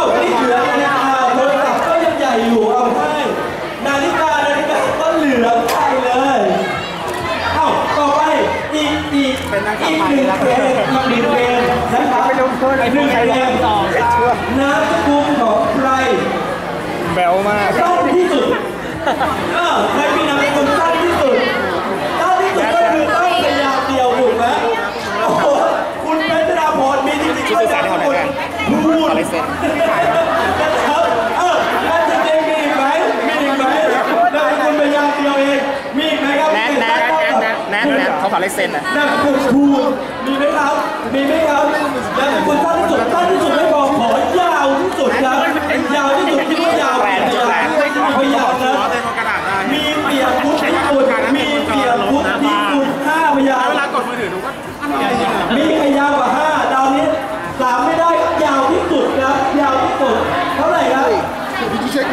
าไม่เหลือนาฬิกาโทรศัพท์ก็ยังใหญ่อยู่เอาให้นาฬิกานาฬิกาก็เหลือใช่เลยเอ้าต่อไปอีกอีกอีกหนึ่งแล้วเพลงอีกหนึ่งเพลงนะครับไปลงโทษไอ้หนึ่งเพลงต่อน้ำสกุลของใครแบวมากต้องที่สุด หมครับแนแนทแนทแนทแนทแนทเขาขอลายเซ็นอะนามสกุลพูดมีไหมครับ มีไหมครับนามสกุลสั้นที่สุดสั้นที่สุดไม่พอ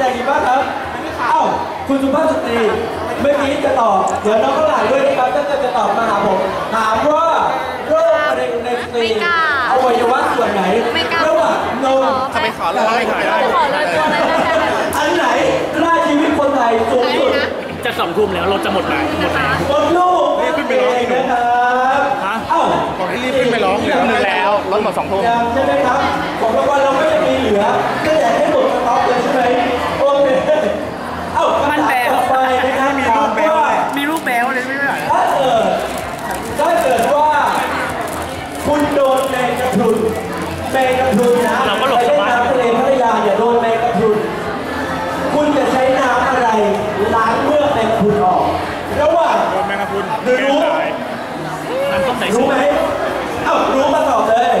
แต่งกี่บ้างครับเอ้าคุณสุภาพสตรีเมื่อกี้จะตอบเดี๋ยวน้องก็หลายด้วยนะครับถ้าจะจะตอบมาหาผมถามว่าโรคมะเร็งในสตรีไม่กล้าอวัยวะส่วนไหนไม่กล้าระหว่างนมถ้าไปขอแล้วไม่ขอได้ขอเลยตัวเลยได้เลยอันไหนฆ่าชีวิตคนไทยสูงสุดจะสองทุ่มแล้วรถจะหมดแล้วหมดแล้วบนลูกขึ้นไปร้องนะครับเอ้าบอกให้รีบขึ้นไปร้องเลยนึงแล้วรถหมดสองทุ่มยังใช่ไหมครับของรางวัลเราไม่ได้มีเหลือก็อยากให้หมดสต็อกเลยใช่ไหมโอเคเอ้า มันแบ คำถาต่อไปนะครับถามว่า มีรูปแบลเลยไม่ได้ ถ้าเกิดถ้าเกิดว่า คุณ โดนแมงกะพรุนแมงกะพรุนนะเราก็หลบไปสเล่นบายน้ำทะเลพัทยาอย่าโดนแมงกะพรุนคุณจะใช้น้ำอะไรล้างเมือกแมงกะพรุนออก ระหว่าง โดนแมงกะพรุนรู้น้ำต้มสายรู้ชูไหมเอ้ารู้มาตอบเลย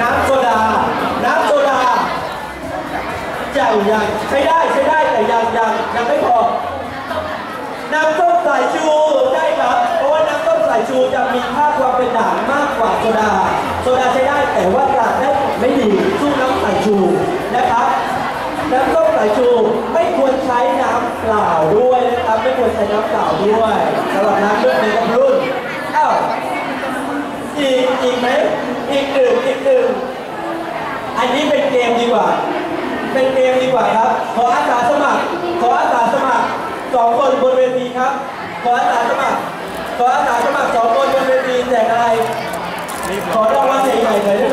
น้ำโซดา น้ำโซดายังยังใช้ได้ใช้ได้แต่ยังยังยังไม่พอ น้ำส้มสายชูใช่ครับ เพราะว่าน้ำส้มสายชูจะมีค่าความเป็นด่างมากกว่าโซดา โซดาใช้ได้แต่ว่าด่างได้ไม่ดีสู้น้ำสายชูนะครับน้ำส้มสายชูไม่ควรใช้น้ำเปล่าด้วยนะครับไม่ควรใช้น้ำเปล่าด้วยสำหรับน้ำเลือดในกระรุ่นอ้าวอีกอีกไหมอีกหนึ่งอีกหนึ่งอันนี้เป็นเกมดีกว่า เป็นเกมดีกว่าครับขออาสาสมัครขออาสาสมัครสองคนบนเวทีครับขออาสาสมัครขออาสาสมัครสองคนบนเวทีแจกอะไรขอ รางวั